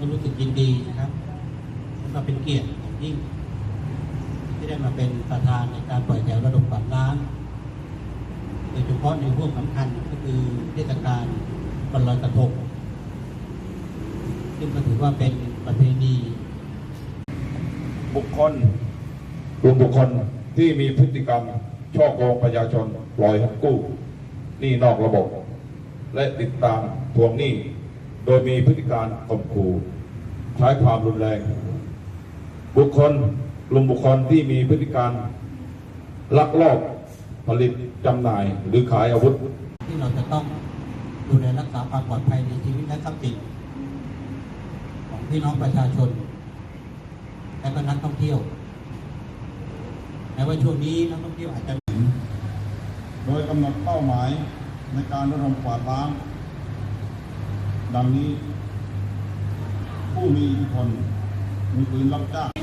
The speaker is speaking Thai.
ก็รู้สึกยินดีนะครับแล้วก็เป็นเกียรติอย่างยิ่ง ที่ได้มาเป็นประธานในการปล่อยแถวระดมกวาดล้างโดยเฉพาะในห่วงสำคัญก็คือเทศกาลวันลอยกระทงซึ่งก็ถือว่าเป็นประเพณี บุคคลกลุ่มบุคคลที่มีพฤติกรรมช่อโกงประชาชนปล่อยกู้หนี้นอกระบบ และติดตามทวงหนี้ โดยมีพฤติการข่มขู่ใช้ความรุนแรง บุคคลกลุ่มบุคคลที่มีพฤติการลักลอบผลิตจำหน่ายหรือขายอาวุธ ที่เราจะต้องดูแลรักษาความปลอดภัยในชีวิตและทรัพย์สินของพี่น้องประชาชน และก็นักท่องเที่ยวแม้ว่าช่วงนี้นักท่องเที่ยวอาจจะโดยกำหนดเป้าหมายในการระดมกวาดล้าง ดังนี้ ผู้มีอิทธิพลมีปืนรับจ้าง